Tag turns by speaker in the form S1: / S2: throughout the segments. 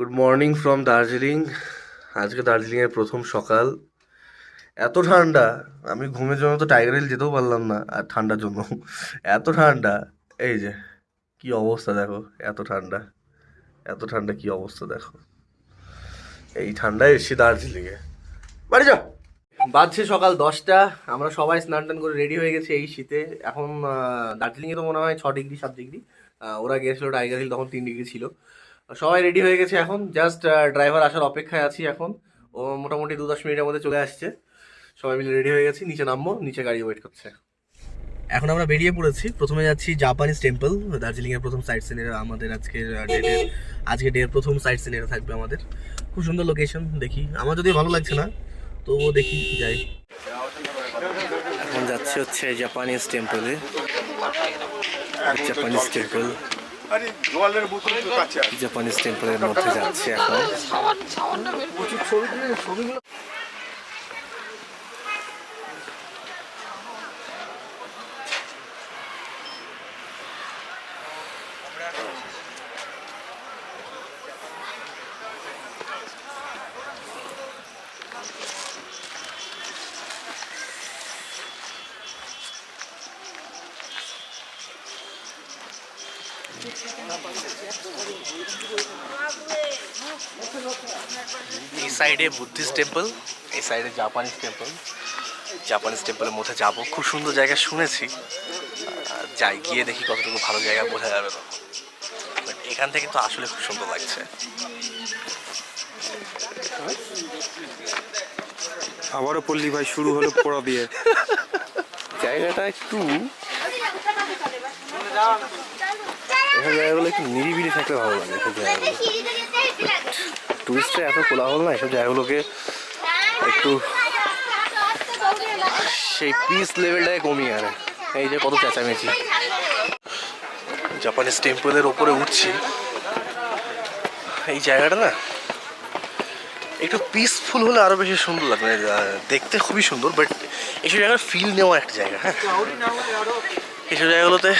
S1: Good morning from Darjeeling আজকে দার্জিলিংয়ের প্রথম সকাল। এত ঠান্ডা, আমি ঘুমের জন্য তো টাইগার হিল যেতেও পারলাম না, আর ঠান্ডার জন্য। এত ঠান্ডা, এই যে, কি অবস্থা দেখো, এত ঠান্ডা এত ঠান্ডা কি অবস্থা দেখো। এই ঠান্ডায় এসছি দার্জিলিংয়ে বাড়ি যাও। বাজছে সকাল দশটা, আমরা সবাই স্নান টান করে রেডি হয়ে গেছি এই শীতে। এখন দার্জিলিংয়ে তো মনে হয় ছ ডিগ্রি সাত ডিগ্রি ওরা গিয়েছিল টাইগার হিল তখন তিন ডিগ্রি ছিল। সবাই রেডি হয়ে গেছে এখন। জাস্ট ড্রাইভার আসার অপেক্ষায় আছি এখন। ও মোটামুটি দু দশ মিনিটের মধ্যে চলে আসছে। সবাই মিলে রেডি হয়ে গেছি। নিচে নামবো, নিচে গাড়ি ওয়েট করছে। এখন আমরা বেরিয়ে পড়েছি। প্রথমে যাচ্ছি জাপানিজ টেম্পল দার্জিলিং এর প্রথম সাইট সিনের আমাদের আজকের ডেটের আজকে ডের প্রথম সাইট সিনের থাকবে আমাদের। খুব সুন্দর লোকেশন দেখি। আমার যদি ভালো লাগছে না, তো দেখি যাই। এখন যাচ্ছে হচ্ছে জাপানিজ টেম্পলে জাপানিজ টেম্পল জাপানিজ টেম্পলের মধ্যে যাচ্ছে এখন। সাইডে বুদ্ধিস্ট টেম্পল এই সাইডে জাপানিজ টেম্পল। জাপানিজ টেম্পলের মধ্যে যাব। খুব সুন্দর জায়গা শুনেছি। যাই গিয়ে দেখি কতটুকু ভালো জায়গা বোঝা যাবে তো But এখান থেকে তো আসলে খুব সুন্দর লাগছে।
S2: আবারও পল্লী ভাই শুরু হলো পোড়া দিয়ে।
S1: জায়গাটা একটু এসব জায়গাগুলো একটু নিরিবিলি থাকলে ভালো লাগে টুরিস্টরা এত কোলাহল না এসব জায়গাগুলোকে একটু সেই পিস লেভেলটাকে কমিয়ে আনে। এই যে কত চেঁচামেচি। জাপানিজ টেম্পলের ওপরে উঠছি। এই জায়গাটা না একটু পিসফুল হলে আরও বেশি সুন্দর লাগবে। দেখতে খুবই সুন্দর বাট এইসব জায়গার ফিল নেওয়া একটা জায়গা হ্যাঁ? এইসব জায়গাগুলোতে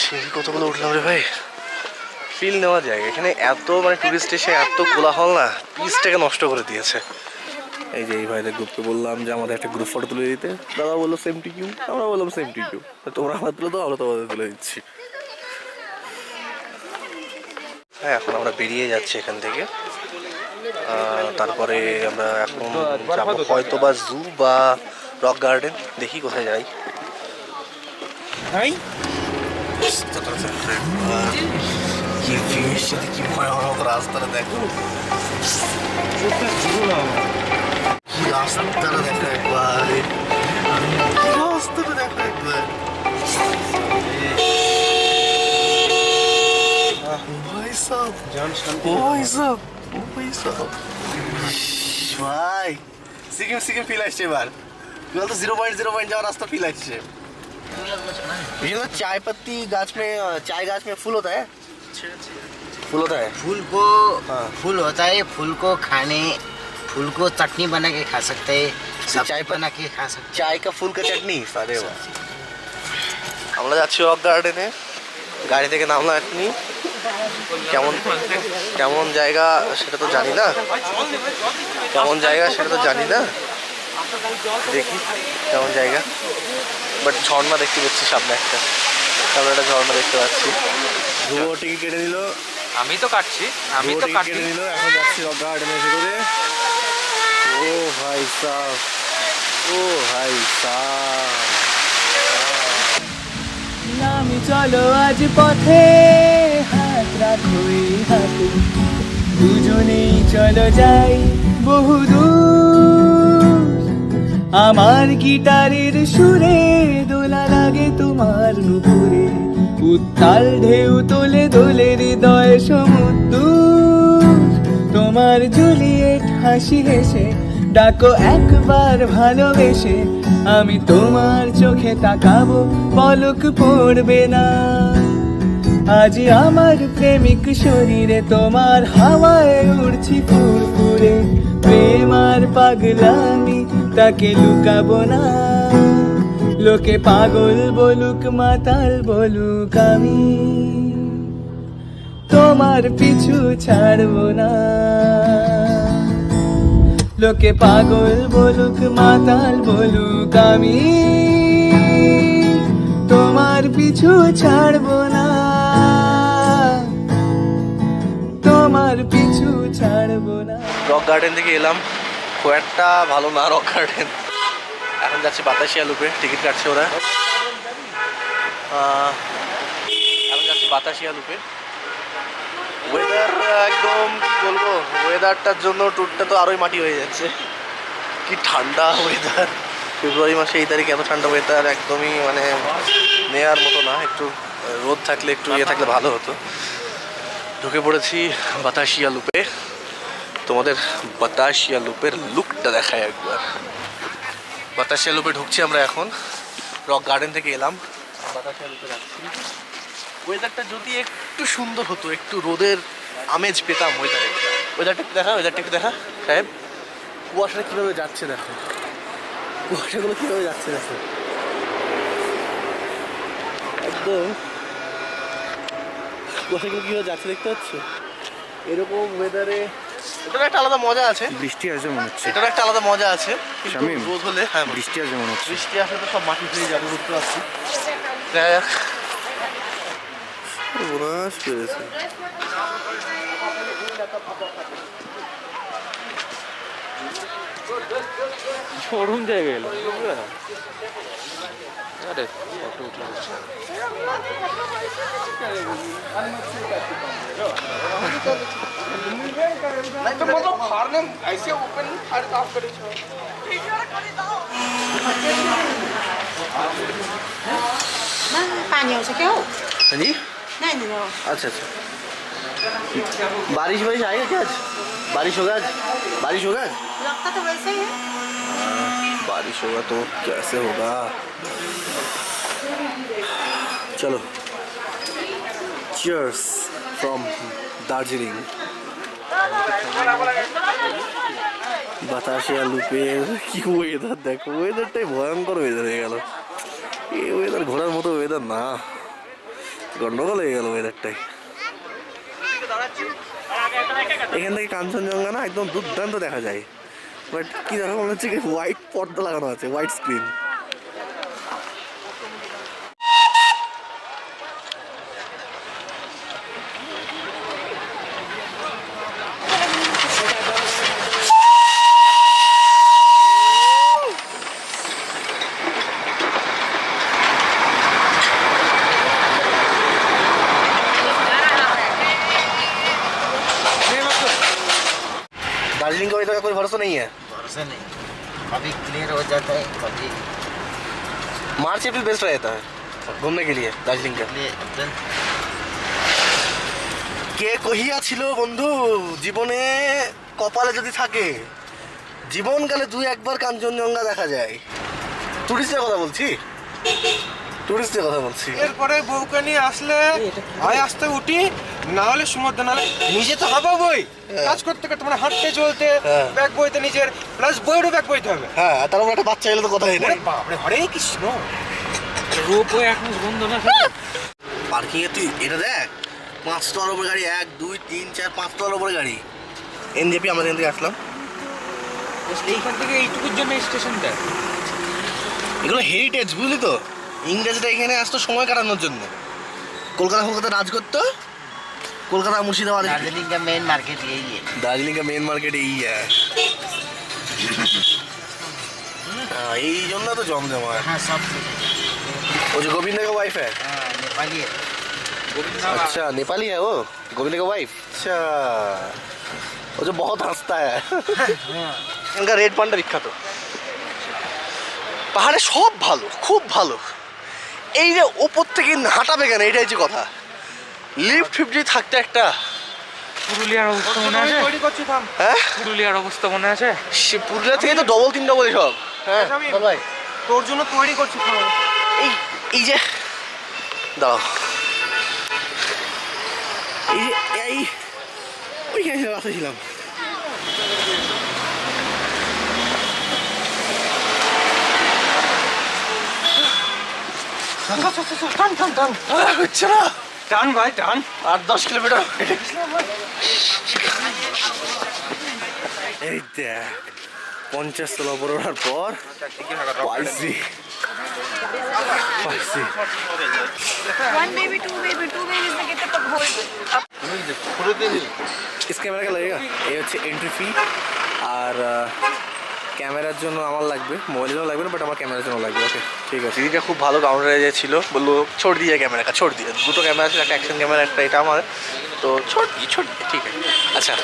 S1: সিঁড়ি কতগুলো উঠলাম রে ভাই? ফিল নেওয়ার জায়গা এখানে এত মানে টুরিস্ট এসে এত কোলাহল না পিসটাকে নষ্ট করে দিয়েছে। এই যে এই ভাইদের গ্রুপকে বললাম যে আমাদের একটা গ্রুপ ফটো তুলে দিতে। দাদা বলল সেম টি কিউ আমরা বললাম সেম টু কিউ তোমরা আমার তুলে দাও আমরা তোমাদের তুলে দিচ্ছি। হ্যাঁ এখন আমরা বেরিয়ে যাচ্ছি এখান থেকে। তারপরে আমরা এখন যাব হয়তো বা জু বা রক গার্ডেন দেখি কোথায় যাই। কি ভিড়ের সাথে কি ভয়ানক রাস্তাটা দেখো কি রাস্তাটা দেখো একবার কি রাস্তাটা দেখো একবার ভাই সাহ ও ভাই সাহ ও ভাই সাহ ভাই সিকিম সিকিম ফিল আসছে এবার এবার তো জিরো पॉइंट जीरो पॉइंट যাওয়ার রাস্তা ফিল আসছে ये तो चाय पत्ती गाछ में चाय गाछ में फूल होता है फूल होता है
S3: फूल को
S1: हाँ।
S3: फूल होता है फूल को खाने फूल को चटनी बना के खा सकते हैं
S1: चाय
S3: चाय
S1: पत्ती-
S3: बना के खा सकते
S1: চায় কা ফুল কা চাটনি আরে বাহ। আমরা যাচ্ছি রক গার্ডেনে গাড়ি থেকে নামলাম এখনই কেমন কেমন জায়গা সেটা তো জানি না কেমন জায়গা সেটা তো জানি না দেখি কেমন জায়গা বাট ঝর্ণা দেখতে পাচ্ছি সামনে একটা একটা ঝর্ণা দেখতে পাচ্ছি। ধ্রুব টিকিট কেটে নিল
S4: আমি তো কাটছি আমি তো
S1: টিকিট
S4: কাটি
S1: নিল এখন যাচ্ছি রক গার্ডেনের ভিতরে ও ভাই সাহ ও ভাই সাহ
S5: নামি চলো আজ পথে হাত রাখো এই হাতে। দুজনেই চলো যাই বহুদূর আমার গিটারের সুরে দোলা লাগে তোমার নুপুরে উত্তাল ঢেউ তোলে দোলে হৃদয় সমুদ্র। তোমার জুলিয়েট হাসি হেসে, ডাকো একবার ভালোবেসে, আমি তোমার চোখে তাকাবো, পলক পড়বে না। আজ আমার প্রেমিক শরীরে তোমার হাওয়ায় উড়ছি ফুরফুরে, প্রেম আর পাগলামি, তাকে লুকাবো না। লোকে পাগল বলুক, মাতাল বলুক আমি, তোমার পিছু ছাড়বো না। লোকে পাগল বলুক, মাতাল বলুক আমি, তোমার পিছু ছাড়বো না। তোমার পিছু ছাড়ব না।
S1: রক গার্ডেন থেকে এলাম। খুব একটা ভালো না রক গার্ডেন যাচ্ছি বাতাসিয়া লুপে, টিকিট কাটছে ওরা। এখন যাচ্ছি বাতাসিয়া লুপে। ওয়েদার একদম কি বলব ওয়েদারটার জন্য ট্যুরটা তো আরোই মাটি হয়ে যাচ্ছে। কি ঠান্ডা ওয়েদার ফেব্রুয়ারি মাসে এই তারিখে এত ঠান্ডা ওয়েদার একদমই মানে নেয়ার মতো না। একটু রোদ থাকলে, একটু ইয়ে থাকলে ভালো হতো। ঢুকে পড়েছি বাতাসিয়া লুপে। তোমাদের বাতাসিয়া লুপের লুকটা দেখায় একবার। বাতাসিয়া লুপে ঢুকছি আমরা এখন। রক গার্ডেন থেকে এলাম। বাতাসিয়া লুপে যাচ্ছি। ওয়েদারটা যদি একটু সুন্দর হতো, একটু রোদের আমেজ পেতাম ওয়েদারে ওয়েদারটা একটু দেখা ওয়েদারটা একটু দেখা। সাহেব, কুয়াশাটা কীভাবে যাচ্ছে দেখো? কুয়াশাগুলো কীভাবে যাচ্ছে দেখো? একদম। কুয়াশাগুলো কীভাবে যাচ্ছে দেখতে পাচ্ছ? এরকম ওয়েদারে এটার একটা আলাদা মজা আছে।
S2: বৃষ্টি আসবে মনে হচ্ছে।
S1: এটার একটা আলাদা মজা আছে
S2: শামীম,
S1: রোদ হলে হ্যাঁ
S2: বৃষ্টি আসবে মনে হচ্ছে।
S1: বৃষ্টি আসলে তো সব মাটি হয়ে যাবে বুঝতে পারছি যাই হোক। সর্বনাশ করেছে
S4: শোরুম জায়গায় এলো नहीं तो मतलब फाड़ने ऐसे ओपन फाड़ साफ करे छो
S6: पानी हो सके हो
S1: हाँ जी
S6: नहीं नहीं
S1: अच्छा अच्छा बारिश वारिश आएगा क्या आज बारिश होगा आज बारिश होगा आज
S6: लगता तो वैसे ही है
S1: बारिश होगा तो कैसे होगा চলো। চিয়ার্স ফ্রম দার্জিলিং বাতাসিয়া লুপের কি ওয়েদার দেখো ওয়েদারটাই ভয়ঙ্কর ওয়েদার হয়ে গেল। এই ওয়েদার ঘোরার মতো ওয়েদার না। গন্ডগোল হয়ে গেল ওয়েদারটাই এখান থেকে কাঞ্চনজঙ্ঘা না একদম দুর্দান্ত দেখা যায়। বাট কী দেখো মনে হচ্ছে হোয়াইট পর্দা লাগানো আছে হোয়াইট স্ক্রিন है
S3: भरोसा नहीं कभी क्लियर हो जाता है कभी
S1: मार्च अप्रैल बेस्ट रहता है घूमने के लिए दार्जिलिंग का
S3: क्लियर
S1: কে কহিয়া ছিল বন্ধু জীবনে কপালে যদি থাকে জীবনকালে দুই একবার কাঞ্চনজঙ্ঘা দেখা যায় টুরিস্টের কথা বলছি টুরিস্টের কথা বলছি
S2: এরপরে বউকে নিয়ে আসলে হয় আসতে উঠি না হলে সমুদ্র নালে নিজে তো হব বই। কাজ করতে করতে মানে হাঁটতে চলতে
S1: হ্যাঁ।
S2: ব্যাগ বইতে নিজের প্লাস বইয়েরও ব্যাগ বইতে হবে।
S1: হ্যাঁ তারপর একটা বাচ্চা এলে তো কথা নেই।
S2: বাপরে হরে কৃষ্ণ।
S4: রোপওয়ে এখন বন্ধ না
S1: পার্কিং এ তুই এটা দেখ পাঁচ তলার উপরে গাড়ি এক দুই তিন চার পাঁচ তলার উপরে গাড়ি। এনজেপি আমরা এখান থেকে আসলাম
S4: এইখান থেকে এইটুকুর জন্য স্টেশনটা।
S1: এগুলো হেরিটেজ বুঝলি তো? ইংরেজরা এখানে আসতো সময় কাটানোর জন্য। কলকাতা কলকাতা রাজ করতো কলকাতা মুর্শিদাবাদ
S3: दार्जिलिंग का मेन मार्केट यही है
S1: दार्जिलिंग का मेन मार्केट यही है हाँ, यही জন্য তো জমজমা
S3: हाँ सब
S1: वो जो गोविंद का वाइफ है
S3: हाँ नेपाली है
S1: अच्छा नेपाली है वो गोविंद का वाइफ अच्छा वो जो बहुत हंसता है इनका রেড পান্ডা বিখ্যাত পাহাড়ে সব ভালো খুব ভালো এই যে ওপর থেকে হাঁটাবে কেন এটাই হচ্ছে কথা লিফট ফিফট থাকতে একটা
S4: পুরুলিয়ার অবস্থা মনে আছে?
S1: হ্যাঁ?
S4: পুরুলিয়ার অবস্থা মনে আছে?
S1: সে পুরুলিয়া থেকে তো ডবল তিন ডবল সব। হ্যাঁ
S2: আচ্ছা,
S1: ভাই।
S2: তোর জন্য তৈরি করছি
S1: এই এই যে দাঁড়াও। এই যে এই ওইখানে রাস্তা ছিলাম।
S2: টান টান টান
S1: হচ্ছে না।
S2: টান ভাই টান।
S1: আট দশ কিলোমিটার। এই দেখ পঞ্চাশ তোলা উপর পর পাইছি। পাইছি। ইস ক্যামেরা কা এই হচ্ছে এন্ট্রি ফি আর ক্যামেরার জন্য আমার লাগবে মোবাইলের জন্য লাগবে না বাট আমার ক্যামেরার জন্য লাগবে ওকে ঠিক আছে। দিদিটা খুব ভালো কাউন্টারে ছিল বলল ছোট দিয়ে ক্যামেরা কা ছোট দিয়ে। দুটো ক্যামেরা আছে একটা অ্যাকশন ক্যামেরা একটা এটা আমার। তো ছোট দিয়ে ছোট দিয়ে ঠিক আছে। আচ্ছা।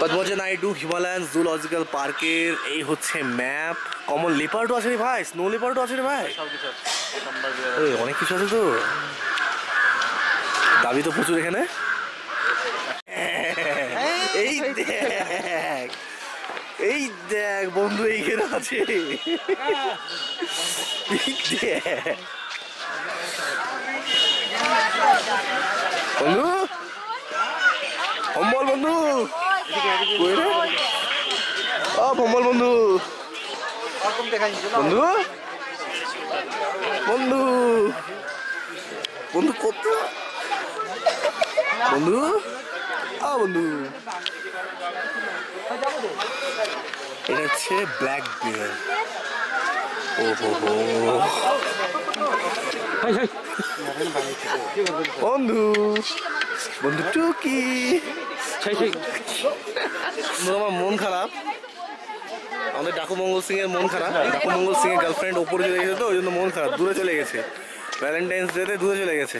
S1: পদ্মজা নাইডু হিমালয়ান জুলজিক্যাল পার্কের এই হচ্ছে ম্যাপ কমন লেপার্ডও আছে রে ভাই স্নো লেপার্ডও আছে রে ভাই। এই, অনেক কিছু আছে তো। দাবি তো প্রচুর এখানে এই দেখ এই দেখ, বন্ধু এইখানে আছে। বন্ধু? অম্বল বন্ধু? ও অম্বল বন্ধু। বন্ধু? বন্ধু? বন্ধু কত? বন্ধু? আ বন্ধু। এটা হচ্ছে ব্ল্যাক বিয়ার ও বন্ধু বন্ধু টুকি। তোমার মন খারাপ। আমাদের ডাকু মঙ্গল সিং এর মন খারাপ। ডাকু মঙ্গল সিং এর গার্লফ্রেন্ড ওপরে চলে গেছে তো ওই জন্য মন খারাপ। দূরে চলে গেছে। ভ্যালেন্টাইন্স ডেতে দূরে চলে গেছে।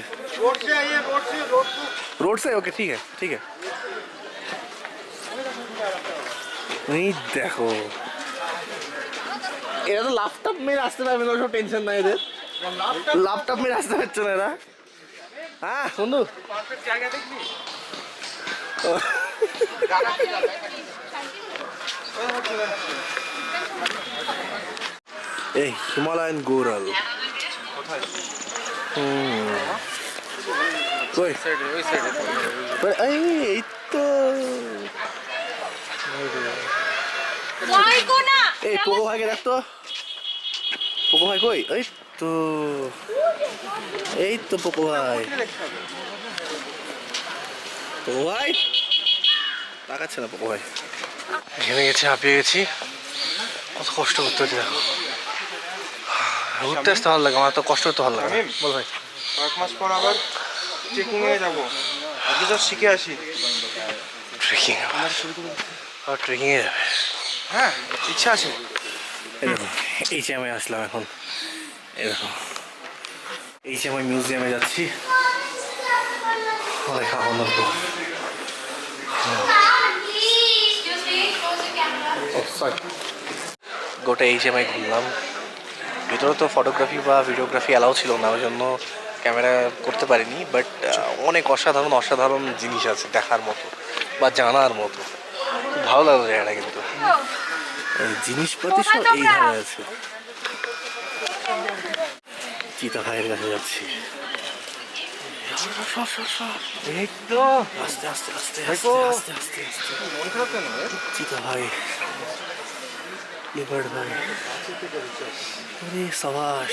S1: রোড সে ওকে ঠিক আছে ঠিক আছে। नहीं দেখো। এরা তো ল্যাপটপ মেরে আসতে পারবে না ওসব টেনশন নাই এদের। ল্যাপটপ মেরে আসতে পারছে না এরা। হ্যাঁ। বন্ধু। এই হিমালয়ান গোরাল। এই এই তো? এই পোকো ভাইকে দেখ তো পোকো ভাই কই? এই তো এই তো পোকো ভাই। পোকো ভাই? তাকাচ্ছে না পোকো ভাই। ঘেমে গেছে হাঁপিয়ে গেছি। কত কষ্ট করতে হচ্ছে দেখো। ঘুরতে আসতে ভালো লাগে আমার তো কষ্ট করতে ভালো লাগে বল ভাই।
S2: কয়েক মাস পর আবার ট্রেকিং এ যাব। আজকে তো শিখে আসি।
S1: ট্রেকিং আর ট্রেকিংয়ে যাবে।
S2: হ্যাঁ ইচ্ছা আছে।
S1: এই চ্যামে আসলাম এখন। এই দেখো এই চ্যামে মিউজিয়ামে যাচ্ছি অনেক আনন্দ গোটা এই চ্যামে ঘুরলাম। ভিতরে তো ফটোগ্রাফি বা ভিডিওগ্রাফি অ্যালাউ ছিল না ওই জন্য ক্যামেরা করতে পারিনি বাট অনেক অসাধারণ অসাধারণ জিনিস আছে দেখার মতো বা জানার মতো। খুব ভালো লাগল জায়গাটা কিন্তু। জিনিসপাতি সব এই ধারে আছে। চিতা ভাইয়ের কাছে যাচ্ছি। এই তো। আস্তে আস্তে আস্তে আস্তে আস্তে আস্তে আস্তে।
S2: মন খারাপ কেন রে?
S1: চিতা ভাই লিভার্ড ভাই। আরে সবাস।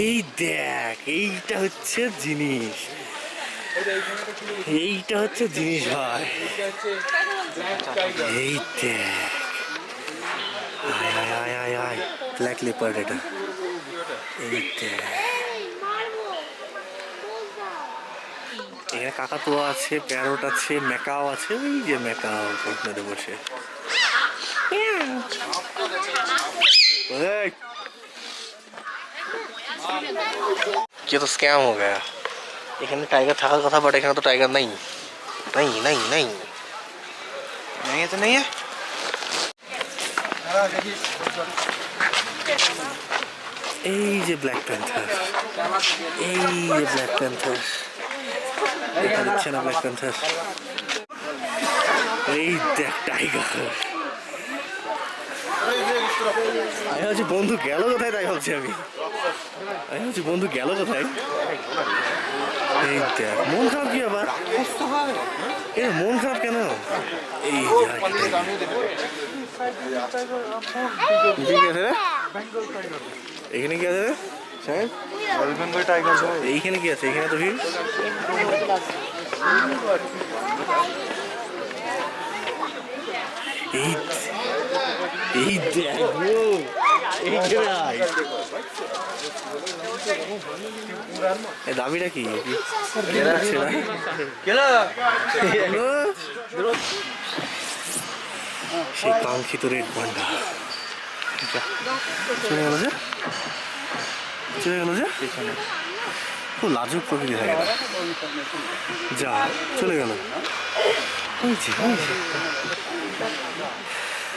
S1: এই দেখ এইটা হচ্ছে জিনিস। এইটা হচ্ছে জিনিস ভাই। এই দেখ আয় আয় আয় আয় আয় ব্ল্যাক লেপার্ড এটা এই দেখ এখানে কাকাতুয়া আছে প্যারট আছে ম্যাকাও আছে ওই যে ম্যাকাও আপনাদের বসে ओए! ये तो स्कैम हो गया এখানে টাইগার থাকার কথা বাট এখানে তো টাইগার নাই নাই নাই নাই
S2: नहीं है तो नहीं है
S1: এই যে ব্ল্যাক প্যান্থার এই যে ব্ল্যাক প্যান্থার দেখা যাচ্ছে না ব্ল্যাক প্যান্থার এই দেখ টাইগার আমি ভাবছি বন্ধু গেল কোথায় তাই ভাবছি আমি আমি ভাবছি বন্ধু গেল কোথায় এই দেখ মন খারাপ কি আবার? এ মন খারাপ কেন? এই দেখ। কি আছে এখানে কি আছে সাহেব? এইখানে কি আছে? এইখানে তো ভিড়। এই এই দেখো দাবিটা কি এরা আছে না হ্যালো? সেই কাঙ্ক্ষিত রেড পান্ডা চলে গেল যে চলে গেল যে খুব লাজুক প্রকৃতি থাকে। যা চলে গেল। ওই যে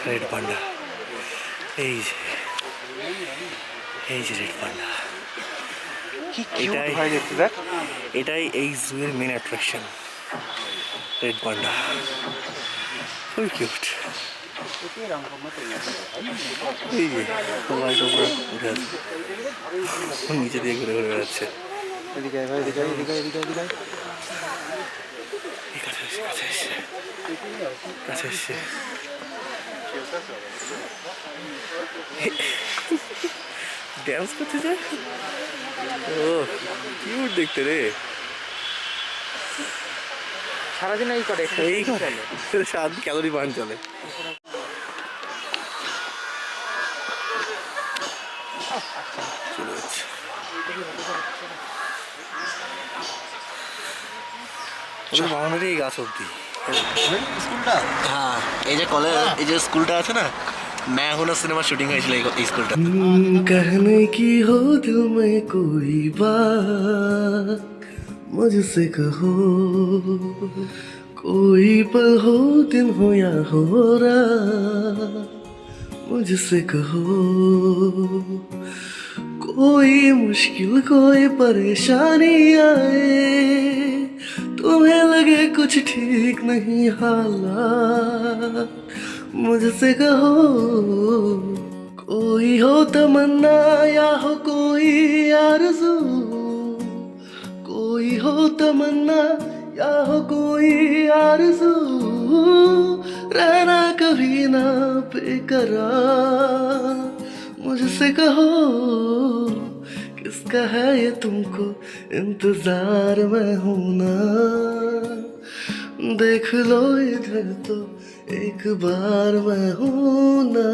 S1: রেড পান্ডা। এই যে। এই যে রেড পান্ডা। এটাই এটাই এই জুয়ের মেন অ্যাট্রাকশন রেড পান্ডা। খুবই কিউট এই যে উঠে নিচে দিয়ে ঘুরে ঘুরে বেড়াচ্ছে।
S2: এদিকে আয় ভাই এদিকে এদিকে এদিকে এদিকে
S1: কাছে এসছে কাছে এসছে কাছে এসছে ড্যান্স করতে যায়? ও কিউট দেখতে রে?
S4: সারাদিন এই করে
S1: এই করে সাত ক্যালোরি চলে চলে। ওদের বাউন্ডারি এই গাছ অব্দি
S3: হ্যাঁ এই যে কলেজ এই যে স্কুলটা আছে না मैं हूं ना सिनेमा शूटिंग হয়েছিল এই এই স্কুলটা
S1: कहने की हो दिल में कोई बात मुझसे कहो कोई पल हो दिन हो या हो रात मुझसे कहो कोई मुश्किल कोई परेशानी आए तुम्हें लगे कुछ ठीक नहीं हालात। मुझसे कहो, कोई हो तमन्ना या हो कोई आरज़ू। कोई हो तमन्ना या हो कोई आरज़ू। रहना कभी ना बेकरार। मुझसे कहो किसका है ये तुमको इंतज़ार में हूँ ना। देख लो इधर तो एक बार मैं हूँ ना।